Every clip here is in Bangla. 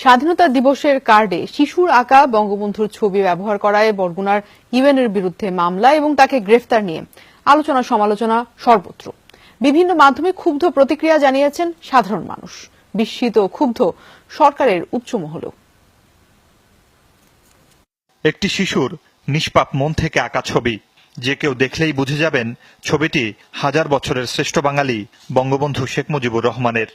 স্বাধীনতা দিবসের কার্ডে শিশুর আঁকা বঙ্গবন্ধুর ছবি ব্যবহার করায় বরগুনার ইউএনের বিরুদ্ধে মামলা এবং তাকে গ্রেফতার নিয়ে আলোচনা সমালোচনা সর্বত্র। বিভিন্ন মাধ্যমে ক্ষুব্ধ প্রতিক্রিয়া জানিয়েছেন সাধারণ মানুষ। বিস্মিত ক্ষুব্ধ সরকারের উচ্চ মহলও একটি শিশুর নিষ্পাপ মন থেকে আঁকা ছবি। যে কেউ দেখলেই বুঝে যাবেন, ছবিটি হাজার বছরের শ্রেষ্ঠ বাঙালি বঙ্গবন্ধু শেখ মুজিবুর রহমানের।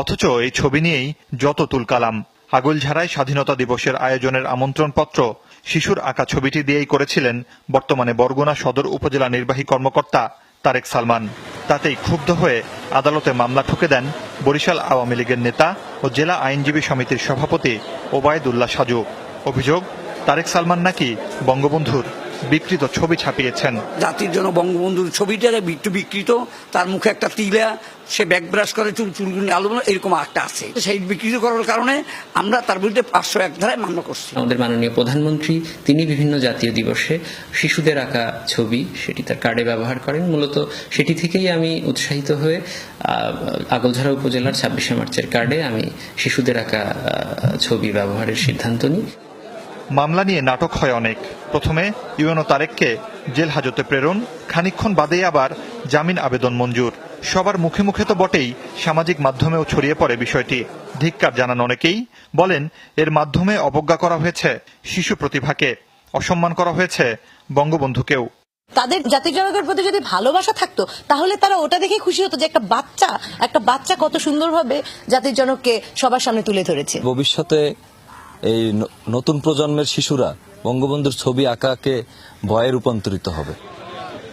অথচ এই ছবি নিয়েই যত তুলকালাম। আগলঝাড়ায় স্বাধীনতা দিবসের আয়োজনের আমন্ত্রণপত্র শিশুর আঁকা ছবিটি দিয়েই করেছিলেন বর্তমানে বরগুনা সদর উপজেলা নির্বাহী কর্মকর্তা তারেক সালমান। তাতেই ক্ষুব্ধ হয়ে আদালতে মামলা ঠুকে দেন বরিশাল আওয়ামী লীগের নেতা ও জেলা আইনজীবী সমিতির সভাপতি ওবায়দুল্লাহ সাজু। অভিযোগ, তারেক সালমান নাকি বঙ্গবন্ধুর? বিকৃত ছবি ছাপিয়েছেন। জাতির জন্য বঙ্গবন্ধুর ছবিটা একটু বিকৃত তার মুখে একটা তিলা সে ব্যাক ব্রাশ করে চুল চুলগুলি আলো এরকম একটা আছে। সেই বিকৃত করার কারণে আমরা তার বিরুদ্ধে পাঁচশো এক ধারায় মামলা করছি। আমাদের মাননীয় প্রধানমন্ত্রী তিনি বিভিন্ন জাতীয় দিবসে শিশুদের আঁকা ছবি সেটি তার কার্ডে ব্যবহার করেন। মূলত সেটি থেকেই আমি উৎসাহিত হয়ে আহ, আগলঝাড়া উপজেলার ছাব্বিশে মার্চের কার্ডে আমি শিশুদের আঁকা ছবি ব্যবহারের সিদ্ধান্ত নিই। মামলা নিয়ে নাটক হয় অনেক। প্রথমে ইউএনও তারেককে জেল হাজতে প্রেরণ খানিকক্ষণ বাদেই আবার জামিন আবেদন মঞ্জুর। সবার মুখে মুখে তো বটেই সামাজিক মাধ্যমেও ছড়িয়ে পড়ে বিষয়টি। ধিক্কার জানান অনেকেই বলেন এর মাধ্যমে অবজ্ঞা করা হয়েছে শিশু প্রতিভাকে অসম্মান করা হয়েছে বঙ্গবন্ধুকেও। তাদের জাতির জনকের প্রতি যদি ভালোবাসা থাকতো তাহলে তারা ওটা দেখে খুশি হতো যে একটা বাচ্চা একটা বাচ্চা কত সুন্দরভাবে জাতির জনককে সবার সামনে তুলে ধরেছে। ভবিষ্যতে এই নতুন প্রজন্মের শিশুরা বঙ্গবন্ধুর ছবি আঁকাকে ভয়ে রূপান্তরিত হবে।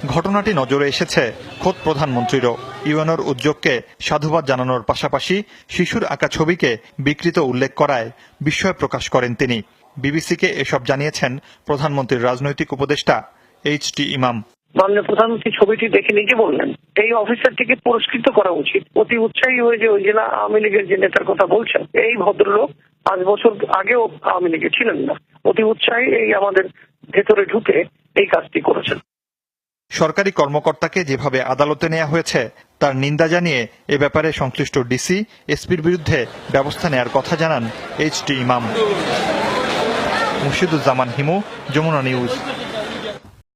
ঘটনাটি নজরে এসেছে খোদ প্রধানমন্ত্রীরও। ইউএনওর উদ্যোগকে সাধুবাদ জানানোর পাশাপাশি শিশুর আঁকা ছবিকে বিকৃত উল্লেখ করায় বিস্ময় প্রকাশ করেন তিনি। বিবিসিকে এসব জানিয়েছেন প্রধানমন্ত্রীর রাজনৈতিক উপদেষ্টা এইচ টি ইমাম। মাননীয় প্রধানমন্ত্রী ছবিটি দেখে নিজে বললেন এই অফিসারটিকে পুরস্কৃত করা উচিত। অতি উৎসাহী হয়ে যে ওই জেলা আওয়ামী লীগের যে নেতার কথা বলছেন এই ভদ্রলোক পাঁচ বছর আগেও আওয়ামী লীগে ছিলেন না। অতি উৎসাহী এই আমাদের ভেতরে ঢুকে এই কাজটি করেছেন। সরকারি কর্মকর্তাকে যেভাবে আদালতে নেওয়া হয়েছে, তার নিন্দা জানিয়ে এ ব্যাপারে সংশ্লিষ্ট ডিসি, এসপির বিরুদ্ধে ব্যবস্থা নেয়ার কথা জানান H T Imam. Murshiduzzaman Himu, Jamuna news.